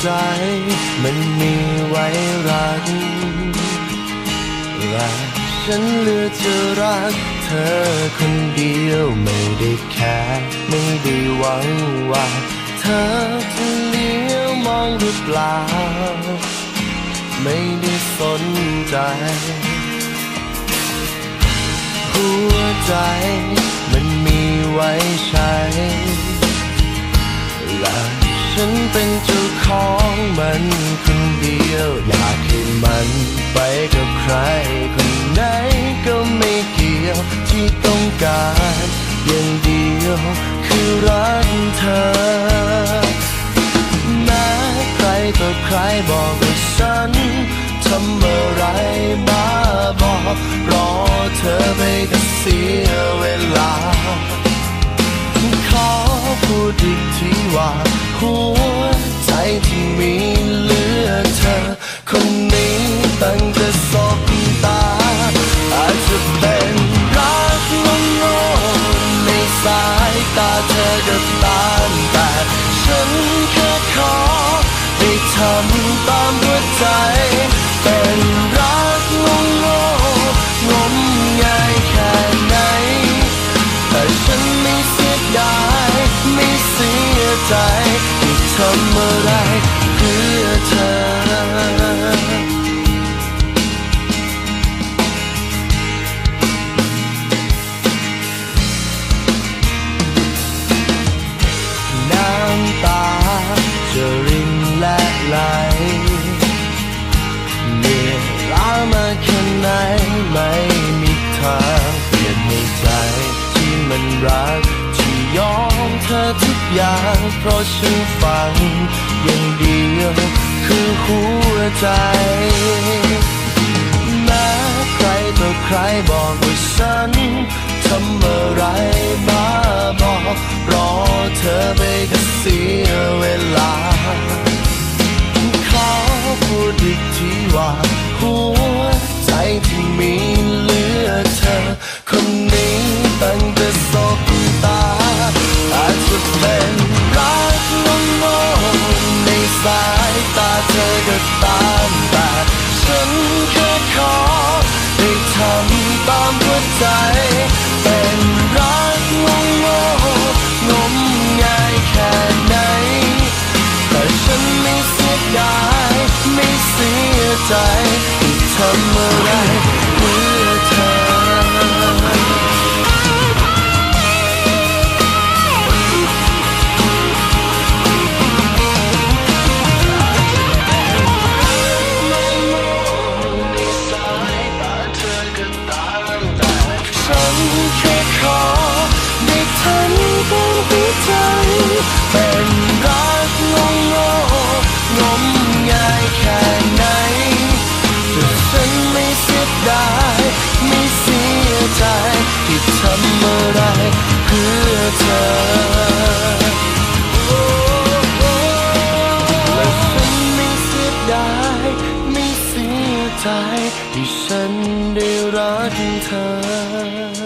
ใจ มันมีไว้รัก และฉันเลือกจะรัก เธอคนเดียวไม่ได้แค่ไม่ได้หวังว่า เธอจะเลี้ยวมองหรือเปล่า ไม่ได้สนใจ หัวใจมันมีไว้ใช้และฉันเป็นจ ของมันคนเดียว อยากให้มันไปกับใคร คนไหนก็ไม่เกี่ยวที่ต้องการอย่างเดียวคือรักเธอแม้ใครต่อใครบอกว่าฉันทำอะไรบ้าบอรอเธอไปก็เสียเวลา ขอพูดอีกทีว่าหัว ที่มีเหลือเธอ คนนี้ตั้งแต่สบตา อาจจะเป็นรักงงๆในสายตาเธอก็ตามแต่ฉันแค่ขอให้ทำตามหัวใจ เป็นรักงงๆงมงายแค่ไหน แต่ฉันไม่เสียดายไม่เสียใจ ทำอะไรเพื่อเธอ น้ำตาจะรินและไหล อย่างเพราะฉันฟังอย่างเดียวคือหัวใจแม้ใครต่อใครบอกว่าฉันทำอะไรบ้าบอกรอเธอไปก็เสียเวลา ใจ เป็นรักงงๆงมงายแค่ไหน แต่ฉันไม่เสียดาย ไม่เสียใจ แค่ไหนแต่ฉันไม่เสียดายไม่เสียใจที่ทำอะไรเพื่อเธอและฉันไม่เสียดายไม่เสียใจที่ฉันได้รักเธอ